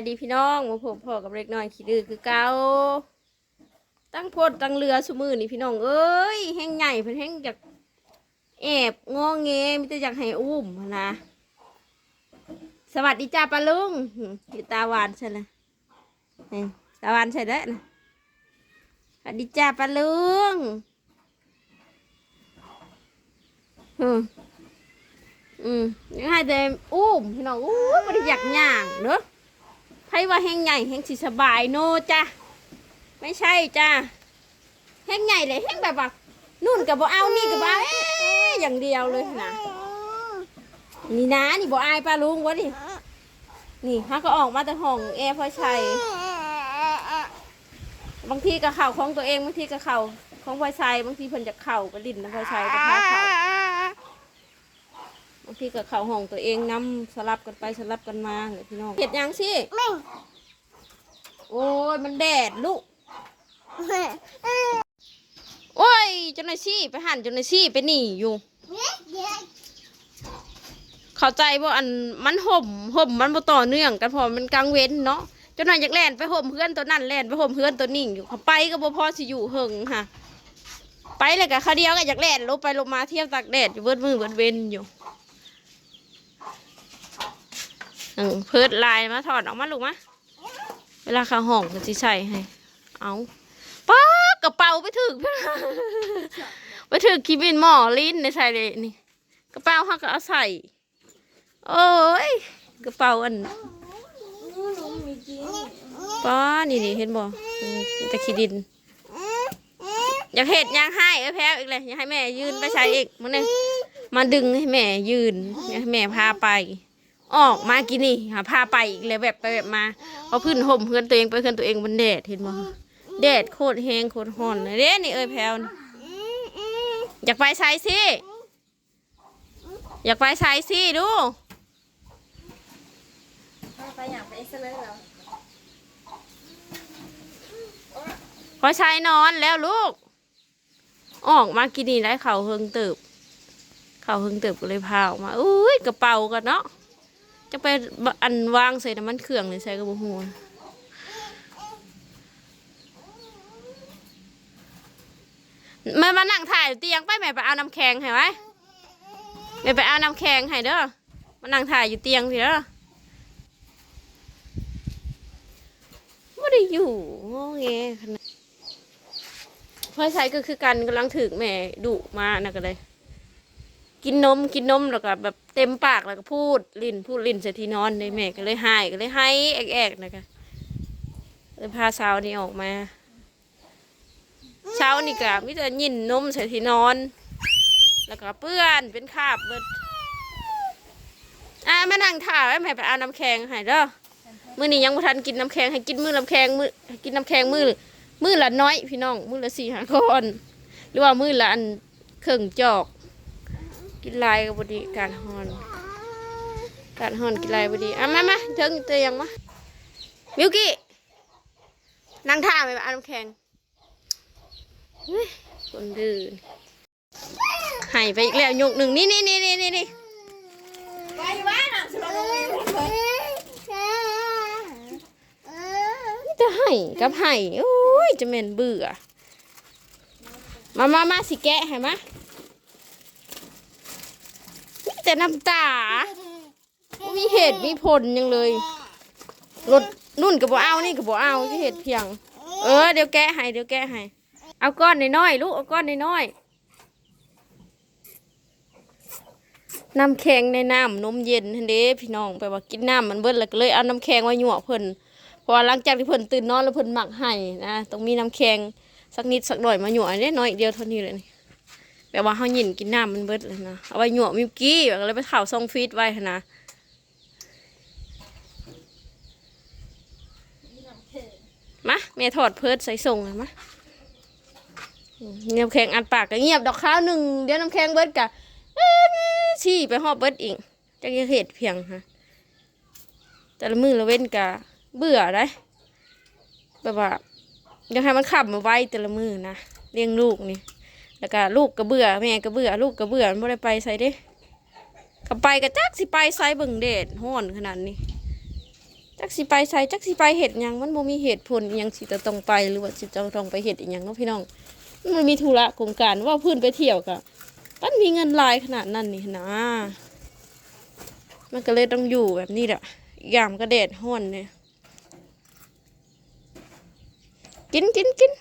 ายดีพี่น้องมาพบพ่อกับเล็กน้อยขี้ดื้อคือเก่าตั้งโพดตั้งเรือสุมือนี่พี่น้องเอ้ยแห้งใหญ่เพิ่นแห้งอยากแอบงอแงมิแต่อยากให้อุ้มนะ สวัสดีจ้าปาลุงอยู่ตาหวานใช่เลยตาหวานใช่แล้วนะสวัสดีจ้าปาลุงอืมอืมยังให้แต่อุ้มพี่น้องอู้ยบ่ได้อยากย่างเด้อ ใครว่าแห้งใหญ่แห้งสิสบายโนจ้ะไม่ใช่จ้าแห้งใหญ่เลยแห้งแบบว่านู่นกับบ่เอานี่กับบ่เอาอย่างเดียวเลยนะนี่นะนี่บ่อายป้าลุงวะนี่นี่ฮะก็ออกมาแต่ห้องแอร์พอชัยบางทีก็เข่าของตัวเองบางทีก็เข่าของพอชัยบางทีเพิ่นจะเข่าก็ลิ้นนะพอชัยก็พาเข่าางทีก็เข่าห้องตัวเองน้ำสลับกันไปสลับกันมาเลยพี่น้องเห็ดหยังสิไม่โอ้ยมันแดดลูกโอ้ยเจนนายซี่ไปหันเจนนายซี่ไปหนีอยู่ เข้าใจว่าอันมันห่มห่มมันบ่ต่อเนื่องกันพอมันกลางเว้นเนาะเจนนายอยากแล่นไปห่มเพื่อนตัวนั่นแล่นไปห่มเพื่อนตัวนิ่งอยู่เขาไปก็บ่พอสิอยู่เฮิงค่ะไปเลยกับเขาเดียวก็อยากแล่นลงไปลงมาเที่ยวตากแดดอยู่เบิดมือเบิดเว้นอยู่ อืมเพิดลายมาถอดออกมาลูกมะเวลาขาห้องก็สิใส่ให้ เอาป้ากระเป๋าไปถึงไปถึงคิบินหมอลิ้นในใส่เลยนี่ กระเป๋าเขาก็เอาใส่ โอ้ย กระเป๋าอันป้านี่นี่เห็นบ่อืมจะขีดิน อยากเห็ดยังให้เอแพ้อีกเลยอยากให้แม่ยืนไปใช้อีกมันเนี่ยมาดึงให้แม่ยืนอยากให้แม่พาไป ออกมากินนี่หาพาไปอีกเลยแบบไปแบบมาเอาพื้นห่มเพื่อนตัวเองไปเพื่อนตัวเองบนแดดเห็นบ่แดดโคตรแห้งโคตรร้อนเลยเด้นี่เอ้ยแพลวนี่อยากไปใช้สิอยากไปใช้สิดูไปอยากไปเสนอแล้วพอใช้นอนแล้วลูก ออกมากินนี่ได้เข่าเฮิงเติบ เข่าเฮิงเติบก็เลยพาออกมาอุ้ยกระเป๋ากันเนาะ จะไปอันวางใส่น้ำมันเครื่องหรือใส่กระบอกหัวแม่มานั่งถ่ายอยู่เตียงไปแม่ไปเอาน้ำแข็งให้ไว้แม่ไปเอาน้ำแข็งให้เด้อมานั่งถ่ายอยู่เตียงสิเด้อไม่ได้อยู่งอแงขนาดพอใช้ก็คือกันกำลังถึงแม่ดุมากนะก็เลย กินนมกินนมแล้วก็แบบ ต็มปากแล้วก็พูดลิ้นพูดลิ้นใส่ที่นอนเลยแม่ก็เลยให้ก็เลยให้แอกแอกๆนะคะเลยพาเช้านี้ออกมาเช้านี่ก็มิแต่ยินนมใส่ที่นอน แล้วก็เปื้อนเป็นคราบเบิดอะมานั่งถ่ายไว้แม่ไปเอาน้ำแข็งให้เด้อมื้อนี้ยังบ่ทันกินน้ำแข็งให้กินมื้อน้ำแข็งมื้อกินน้ำแข็งมื้อมื้อละน้อยพี่น้องมื้อละสี่หาก้อน หรือว่ามื้อละอันเครึ่องจอก กินลายกับบดีการฮอนการฮอนกินลายบดีอะมามาเถิงเตียงมามิวกี้นั่งท่าไปอาน้ำแข็งคนดื้อใหายไปอีกแล้วยกหนึ่งนี่นี่นี่นี่นี่นี่ไปบ้านอะสโลว์เลยจะให้กับให้โอ้ยจะเหม็นเบื่อมามามาสิแกะให้มามี แต่น้ำตามีเหตุมีผลยังเลยรถนุ่นกับบ่เอานี่กับบ่เอาที่เหตุเพียง เออเดี๋ยวแกะให้เดี๋ยวแกะให้เอาก้อนน้อยๆลูกเอาก้อนน้อยๆน้ำแข็งในน้ำนมเย็นทันเด้พี่น้องไปว่ากินน้ำมันเบิดแล้วก็เลยเอาน้ำแข็งไว้หยวกเพิ่นเพราะว่าหลังจากที่เพิ่นตื่นนอนแล้วเพิ่นหมักให้นะต้องมีน้ำแข็งสักนิดสักหน่อยมาหยวกอันนี้น้อยเดียวเท่านี้เลยนี่ แบบว่าเฮาหยินกินน้ำมันเบิดเลยนะเอาไว้หยวกมิวกี้แบบก็เลยไปข่าวซองฟีดไว้นะมาแม่ถอดเพิร์ดใส่ส่งเลยมาอืมน้ำแข็งอัดปากก็เงียบดอกข้าวหนึ่งเดี๋ยวน้ำแข็งเบิดกะชี้ไปหอบเบิดอีกจะเห็ดเพียงฮะแต่ละมือละเว้นกะเบื่อได้แบบว่าอยากให้มันขับมาไว้แต่ละมือนะเลี้ยงลูกนี่ แล้วก็ลูกก็เบื่อแม่ก็เบื่อลูกก็เบื่อมันไม่ได้ไปใส่เด้ขับไปก็จักสิไปใส่เบิ่งเดดห้อนขนาดนี้ จักสิไปใส่จักสิไปเห็ดยังมันบ่มีเหตุผลยังสิจะต้องไปหรือว่าสิจะต้องไปเห็ดอีหยังเนาะพี่น้องมันมีธุระโครงการว่าพื่อนไปเที่ยวกะมันมีเงินลายขนาดนั้นนี่นะ มันก็เลยต้องอยู่แบบนี้แหละอีกอย่ามก็แดดห้อนเนี่ยกินกินกิน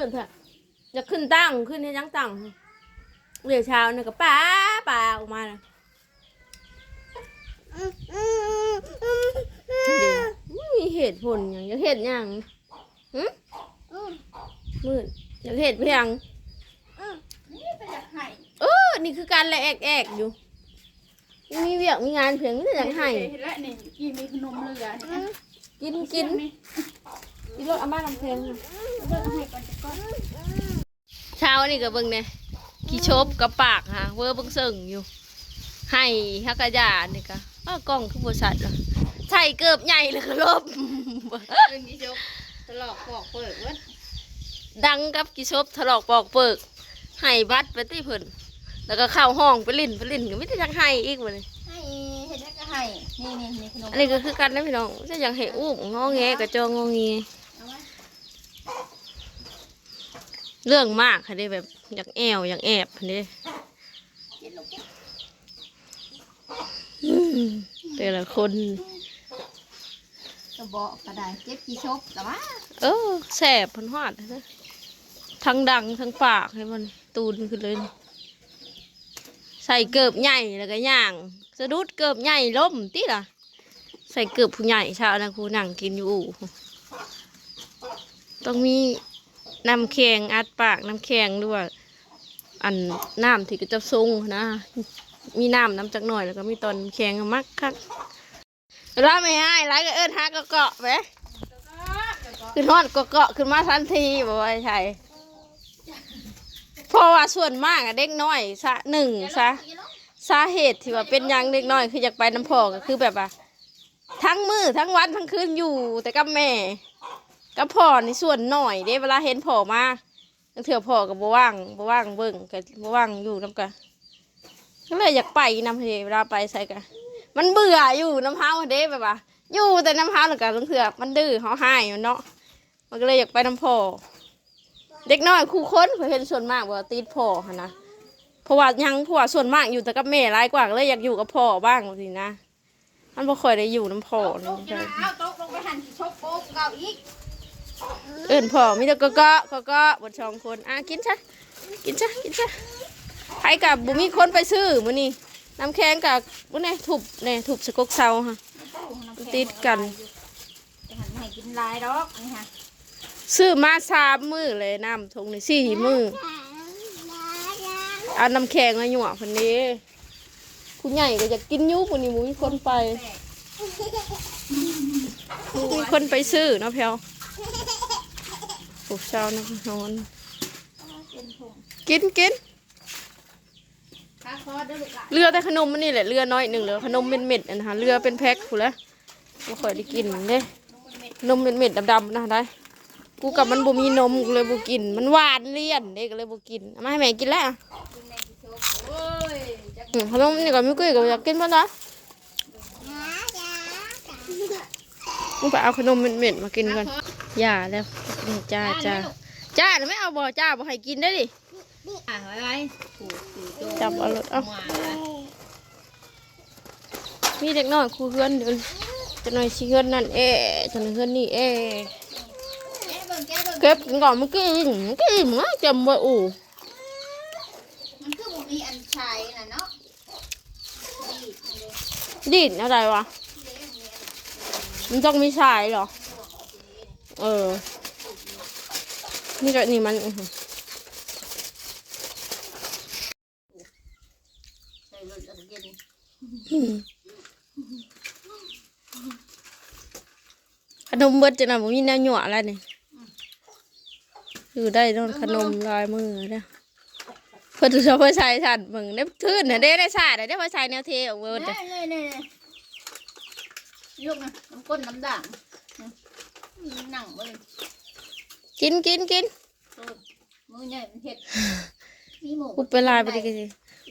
มืดเถอะอยากขึ้นตั้งขึ้นให้ยังตั้งเดี๋ยวเช้าเนี่ยก็ป้าป้าออกมาเลยไม่มีเหตุผลอย่างอยากเห็นอย่างหึมืดอยากเห็นเพียงนี่เป็นอยากให้เออนี่คือการแลกแอกอยู่มีเวียกมีงานเพียงนี่อยากให้เห็นแล้วนี่กี่มีขนมเหลือนี่กินกิน กินรถอาม่าลำเพลงค่ะเลิกให้ก่อนจะก่อนเช้านี่ก็เบิ่งเนี่ยขี้ชบกับปากฮะเวอร์เบิ่งเสิ่งอยู่ ให้ฮักกะยานี่ก็อ้าวกล้องคือบริษัทเหรอใส่เกือบใหญ่เลยก็ลบเรื่องนี้จบตลอกปอกเปิดเว้ยดังกับกิชบถลอกปอกเปิกให้บัตรไปที่เพิ่นแล้วก็เข้าห้องไปลิ่นไปลิ่นก็ไม่ได้จักให้อีกวันนี้ให้เห็นแล้วก็ให้นี่นี่นี่ขนมอันนี้ก็คือกันนะพี่น้องจะอยากให้อุ้มงอแงกระจองงอแง เอาไว้เรื่องมากค่ะเด้แบบอยากแอวอยากแอบค่ะเด้กินลูกกินอืมแต่ละคนกระบอกกระดาษเจ็บกี่ชบแต่ว่าเออแสบพันหอดนะทั้งดังทั้งปากให้มันตูนขึ้นเลยนี่ใส่เกิบใหญ่แล้วก็ย่างสะดุดเกิบใหญ่ล้มติล่ะ ใส่เกิบผู้ใหญ่ชาวนะครูนั่งกินอยู่อู่ต้องมี น้ำแข็งอัดปากน้ำแข็งด้วยอันน้ำที่ก็จะทรงนะ มีน้ำน้ำจักหน่อยแล้วก็มีตอนแข็งมักคักร้าไม่ให้ร้ายก็เอิ้นหาก็เกาะไหมขึ้นฮอดก็เกาะขึ้นมาทันทีบอกว่าใช่เพราะว่าส่วนมากอะเด็กน้อยซะหนึ่งซะสาเหตุที่ว่าเป็นยังเด็กน้อยคืออยากไปน้ำพอก็คือแบบว่าทั้งมือทั้งวันทั้งคืนอยู่แต่กับแม่ กับพ่อในส่วนหน่อยเด้เวลาเห็นพ่อมาตั้งเถื่อพ่อกับบ่ว่างบ่ว่างเบิ่งกับบ่ว่างอยู่น้ำกันก็เลยอยากไปน้ำทะเลเวลาไปใส่กันมันเบื่ออยู่น้ำเฮาเด้แบบว่าอยู่แต่น้ำเฮาหลังกันตั้งเถื่อมันดื้อเฮาหายมันเนาะมันก็เลยอยากไปน้ำพ่อเด็กน้อยคู่คนเขาเห็นส่วนมากว่าติดพ่อหั้นะเพราะว่ายังเพราะว่าส่วนมากอยู่แต่กับแม่ร้ายกว่าเลยอยากอยู่กับพ่อบ้างสินะมันบ่ค่อยได้อยู่น้ำพ่อตนี่กจะเอาตกลงไปหั่นกี่ชบโป๊ก เก่าอีกเอื่นพ่อมีแต่ก็ก็ก็ก็บนสองคนอะกินซะกินซะกินซะไผกับบุมีคนไปซื้อมื้อนี้น้ำแข็งกับมื้อนี้ถูบเนี่ยถูบสะกกเซาค่ะติดกันจะหั่นให้กินลายดอกนี่ค่ะซื้อมาสามมื้อเลยน้ำทงนี่สี่มื้อเอาน้ำแข็งมาหยวกคนนี้ผู้ใหญ่ก็อยากกินอยุบวันนี้บุมีคนไปมีคนไปซื้อเนาะแพล วปลูกเช้านะนอนเป็นถุงกินกินข้าคอเด้อลูกหลานเรือแต่ขนมมันนี่แหละเรือน้อยหนึ่งเหลือขนมเป็นเม็ดๆอะนะคะเรือเป็นแพ็คผูแล้วไม่ค่อยได้กินเด้นมเป็นเม็ดดำๆนะได้กูกับมันบ่มีนมกูเลยบ่กิน มันหวานเลี่ยนเด็ก็เลยบ่กินเอามาให้แม่กินแล้วอะกินในกี่ชบโอ้ยจักอืมขนมนี่ก็ไม่กุ้ยก็อยากกินป่ะนะมึงไปเอาขนมเม็ดๆมากินก่อน อย่าแล้วอืมจ้าจ้าจ้าน่ะไม่เอาบ่จ้าบ่ให้กินได้ดิอะไว้ไว้ถูกถูกถูกจับเอาเลยเอามาเลยมีเด็กน้อยครูเฮือนเดี๋ยวจะหน่อยสิเฮือนนั่นเอ๊ะจะหน่อยเฮือนนี่เอ๊ะแกะเบิ่งแกะเบิ่งเก็บก่อนเมื่อกี้เมื่อกี้มึงจำไว้อู่มันคือบ่มีอันชายน่ะเนาะนี่นี่เลยดินอะไรวะนี่เลยอันนี้มันต้องมีชายเหรอ เออ นี่ก็นี่มันขนมเบิดจะน่ะผมมีแนวหยั่วอะไรนี่อยู่ได้โนอนขนมลายมือเนี่ยเพื่อจะไปใส่สัตว์มึงได้ทื่นน่ะได้ได้สาดได้ไปใส่แนวเทออกเบิดนี่อะนี่นี่ยกนะน้ำก้นน้ำด่าง หนังเว้ยกินกินกินมือใหญ่มันเห็ดมีหมูกูไปลายไปดิกันสิ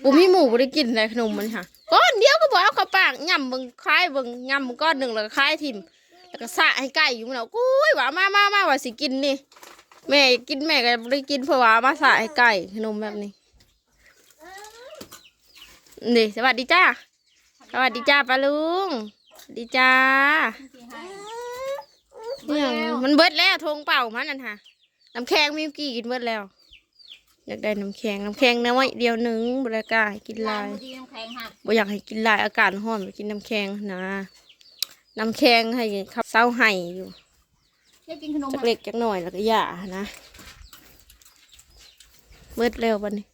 บุมีหมูบ่ได้กินเลยขนมมันค่ะก้อนเดียวก็บอกเอาเข้าปากย่ำเบิ่งคล้ายเบิ่งย่ำเบิ่งก้อนหนึ่งแล้วก็คล้ายทิมแล้วก็สะให้ไก่อยู่มันเอากุ้ยว่ามามามาว่าสิกินนี่แม่กินแม่ก็บ่ได้กินเพราะว่ามาสะให้ไก่ขนมแบบนี้นี่สวัสดีจ้าสวัสดีจ้าป้าลุงสวัสดีจ้าที่ให้ เนี่ยมันเบิดแล้วทงเป่ามันนั่นค่ะน้ำแข็งมีกี่กินเบิดแล้ว อยากได้น้ำแข็งน้ำแข็งน้อยเดียวหนึ่งบริการให้กินหลาลายยดีน้ำแข็งหักบ่อยากให้กินหลายอากาศร้อนไปกินน้ำแข็งนะน้ำแข็งให้ขับเศร้าไห้อยู่เดี๋ยวกินขนมจักเล็กจักหน่อยแล้วก็หย่านะเบิดแล้วบัดนี้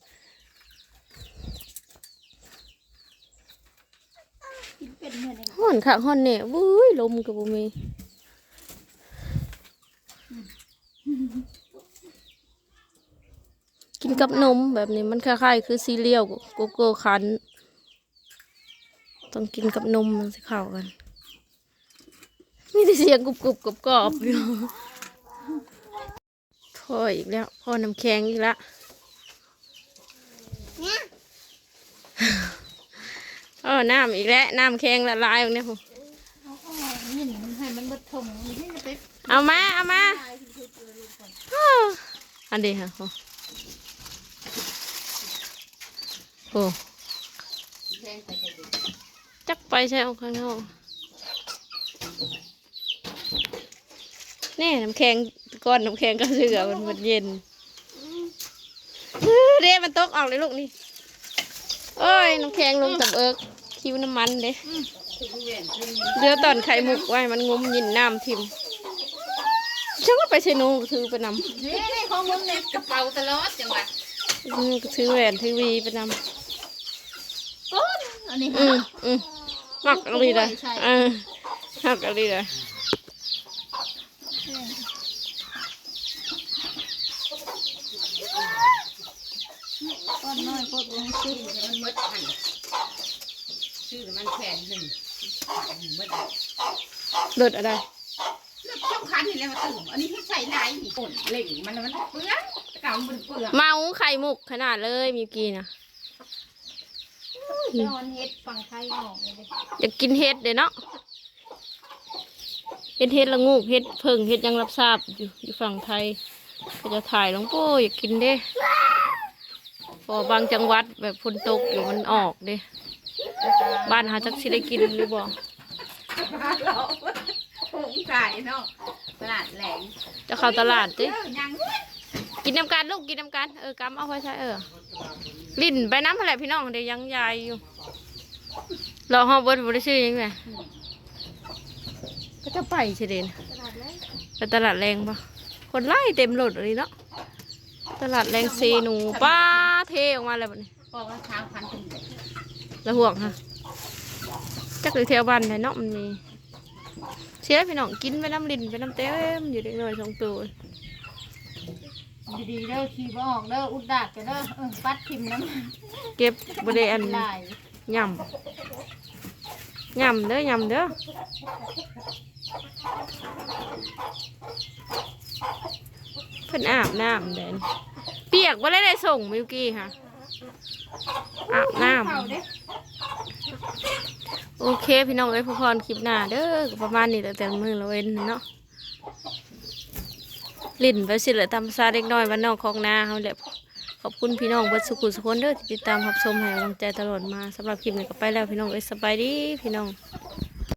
กินเป็นเหมือนเองห้อนค่ะห้อนเนี่ยวุ้ยลมกับบุมี กินกับนมแบบนี้มันคล้ายๆ คือซีเรียลโกโก้คัน ต้องกินกับนมมันสิเข้ากันมีแต่เสียงกรุบกรุบกรอบกรอบอยู่พ่ออีกแล้วพ่อน้ำแข็งอีกแล้วเออน้ำอีกแล้วน้ำแข็งละลายเนี่ยผมเอาเข้ามานี่มันให้มันเบิดทงนี่จะไปเอามาเอามา อันเดียวค่ะโอ้โอ้จักไปใช่เอาข้างนอกนี่น้ำแข็งก้อนน้ำแข็งก็เสือมันมันเย็นเด้มันตกออกเลยลูกนี่โอ้ยน้ำแข็งลงตับเอิกคิวน้ำมันเด้เดือตอนไข่มุกไว้มันงุมยินน้ำทิม ฉันก็ไปเชนูถือไปนำนี่นี่ของมึงในกระเป๋าตลอดจังหวะอืมก็ถือแหวนถือวีไปนำก้อนอันนี้อืมอืมหักอะไรเลยใช่เออหักอะไรเลยก้อนน้อยโคตรบุ้งซื้อมันมดหันชื่อมันแผ่นหนึ่งมดเลิศอะไรแล้วช่อง คันนี่แหละมาตื่มอันนี้ที่ใส่ลายนี่ปุ่นเหล่งมันมันเปลืองตะกาวมันเปลืองเมาไข่มุกขนาดเลยมิวกี้นะเจ้าอันเฮ็ดฝั่งไทยออกเลยเด้อยากกินเห็ดเด้เนาะเห็ดเห็ดละงูกเห็ดเพิ่งเห็ดยังรับทราบอยู่อยู่ฝั่งไทยก็จะถ่ายลงโป้อยากกินเด้พอบางจังหวัดแบบฝนตกอยู่มันออกเด้บ้านหาจักสิได้กินหรือบ่ เราผงใส่เนาะตลาดแหลงจะเข้าตลาดเด้เด้ยังกินน้ำกันลูกกินน้ำกันเออกำเอาไว้ใช้เออ ลิ้นไปน้ำอะไรพี่น้องเดี๋ยวยังยายอยู่รอห้องเบิร์ดบริชื่อยังไงก็จะไปเฉยเดนตลาดแล้วไปตลาดแรงปะคนไล่เต็มรถเลยเนาะตลาดแรงเซนูป้าเทออกมาเลยแบบนี้บอกว่าเช้าพันถึงแล้วห่วงค่ะจักหรือเที่ยวบ้านไหนเนาะมันมี เสียพี่น้องกินไปน้ำลิ้นไปน้ำเต็มอยู่เด็กน้อยสองตัวดีๆเด้อขี่บออกเด้ออุดดากจะเด้อเออปัดทิมน้ำเก็บบริอันลายยำยำเด้อยำเด้อเพิ่นอาบน้ำเด่นเปียกว่าได้ได้ส่งมิวกี้ค่ะอาบน้เข่าเด้ำ โอเค พี่น้องเอ้ยพอพรคลิปหน้าเด้อประมาณนี้แต่แต่มือเราเว้นเนาะลิ่นไปสิเหลือตามซาเล็กน้อยวันนอกของนาเขาแหละขอบคุณพี่น้องวัดสุขุสุขนเด้อที่ติดตามรับชมให้กำลังใจตลอดมาสำหรับคลิปนี้ก็ไปแล้วพี่น้องเอ้ยสบายดีพี่น้อง